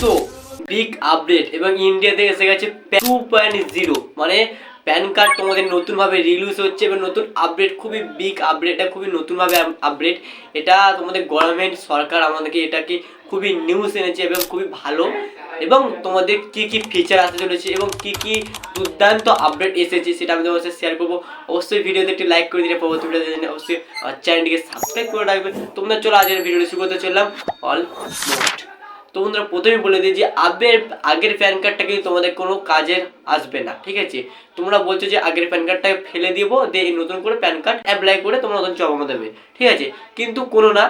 So big update এবং ইন্ডিয়াতে এসে গেছে টু পয়েন্ট জিরো মানে প্যান কার্ড তোমাদের নতুনভাবে রিলিজ হচ্ছে এবং নতুন আপডেট খুবই বিগ আপডেট এটা খুবই নতুনভাবে আপডেট এটা তোমাদের গভর্নমেন্ট সরকার আমাদেরকে এটাকে খুবই নিউজ এনেছে এবং খুবই ভালো। এবং তোমাদের কি কি ফিচার আসতে চলেছে এবং কি কি দুর্দান্ত আপডেট এসেছে সেটা আমি তোমাদের সাথে শেয়ার করব। অবশ্যই ভিডিওতে একটি লাইক করে দিলে পরবর্তী ভিডিও জন্য অবশ্যই চ্যানেলটিকে সাবস্ক্রাইব করে রাখবে। তোমরা চলো আজকের ভিডিওটি শুরু করতে চললাম। অল তো বন্ধুরা প্রথমে বলে দিই যে আগের আগের প্যান কার্ডটা কিন্তু তোমাদের কোনো কাজের আসবে না, ঠিক আছে? তোমরা বলছো যে আগের প্যান কার্ডটা ফেলে দিব, দিয়ে নতুন করে প্যান কার্ড অ্যাপ্লাই করে তোমরা নতুন জমা দেবে, ঠিক আছে? কিন্তু কোনো না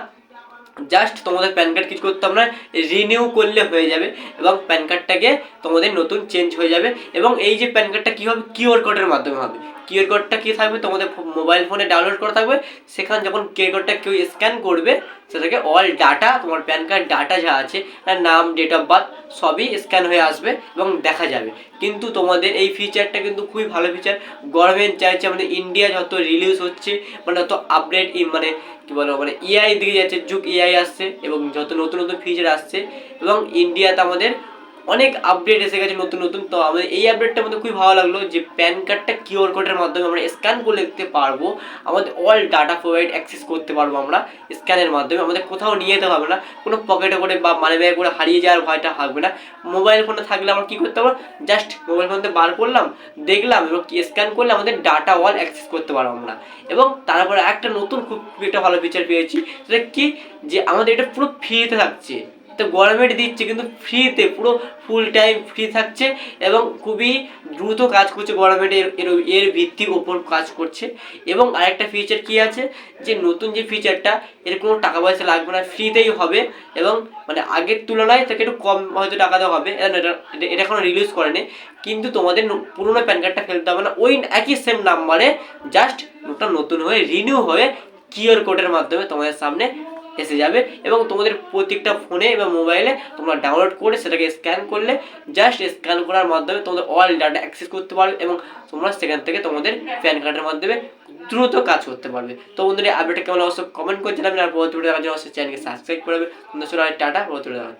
জাস্ট তোমাদের প্যান কার্ড কিছু করতে হবে না রিনিউ করলে হয়ে যাবে এবং প্যান কার্ডটাকে তোমাদের নতুন চেঞ্জ হয়ে যাবে এবং এই যে প্যান কার্ডটা কী হবে? কিউআর কোডের মাধ্যমে হবে। কিউআর কোডটা কী থাকবে? তোমাদের মোবাইল ফোনে ডাউনলোড করা থাকবে। সেখানে যখন কিউআর কোডটা কেউ স্ক্যান করবে, সেটাকে অল ডাটা তোমার প্যান কার্ড ডাটা যা আছে নাম ডেট অফ বার্থ সবই স্ক্যান হয়ে আসবে এবং দেখা যাবে। কিন্তু তোমাদের এই ফিচারটা কিন্তু খুবই ভালো ফিচার গভর্নমেন্ট চাইছে আমাদের ইন্ডিয়া যত রিলিজ হচ্ছে মানে যত আপডেট মানে কি বলো মানে এআই দিকে যাচ্ছে, যুগ এআই আসছে এবং যত নতুন নতুন ফিচার আসছে এবং ইন্ডিয়াতে আমাদের অনেক আপডেট এসে গেছে নতুন নতুন। তো আমাদের এই আপডেটটা আমাদের খুবই ভালো লাগল যে প্যান কার্ডটা কিউআর কোডের মাধ্যমে আমরা স্ক্যান করে দেখতে পারব। আমাদের অল ডাটা প্রোভাইড অ্যাক্সেস করতে পারব আমরা স্ক্যানের মাধ্যমে। আমাদের কোথাও নিয়ে যেতে হবে না। কোনো পকেটে করে বা মানি ব্যাগে করে হারিয়ে যাওয়ার ভয়টা থাকবে না। মোবাইল ফোনে থাকলে আমরা কী করতে পারব? জাস্ট মোবাইল ফোনতে বার করলাম, দেখলাম এবং স্ক্যান করলে আমাদের ডাটা অল অ্যাক্সেস করতে পারব আমরা। এবং তারপরে একটা নতুন খুব খুব একটা ভালো ফিচার পেয়েছি, সেটা কি? যে আমাদের এটা পুরো ফ্রিতে থাকছে। তো গভর্নমেন্ট দিচ্ছে, কিন্তু ফ্রিতে পুরো ফুল টাইম ফ্রি থাকছে এবং খুবই দ্রুত কাজ করছে গভর্নমেন্ট এর এর ভিত্তির ওপর কাজ করছে। এবং আরেকটা ফিচার কি আছে? যে নতুন যে ফিচারটা এর কোনো টাকা পয়সা লাগবে না ফ্রিতেই হবে এবং মানে আগের তুলনায় তাকে একটু কম হয়তো টাকা দেওয়া হবে। এটা এখনও রিলিজ করেনি। কিন্তু তোমাদের পুরোনো প্যান কার্ডটা ফেলতে হবে না। ওই একই সেম নাম্বারে জাস্ট ওটা নতুন হয়ে রিনিউ হয়ে কিউআর কোডের মাধ্যমে তোমাদের সামনে এসে যাবে এবং তোমাদের প্রত্যেকটা ফোনে এবং মোবাইলে তোমরা ডাউনলোড করে সেটাকে স্ক্যান করলে জাস্ট স্ক্যান করার মাধ্যমে তোমাদের অল ডাটা অ্যাক্সেস করতে পারবে এবং তোমরা সেখান থেকে তোমাদের প্যান কার্ডের মাধ্যমে দ্রুত কাজ করতে পারবে। তো বন্ধুরা আপডেটটা কেমন অবশ্যই কমেন্ট করে জানাবেন আর পরবর্তী ভিডিও দেখার জন্য অবশ্যই চ্যানেলকে সাবস্ক্রাইব করবে বন্ধুরা টাটা, পরবর্তী দেখা হচ্ছে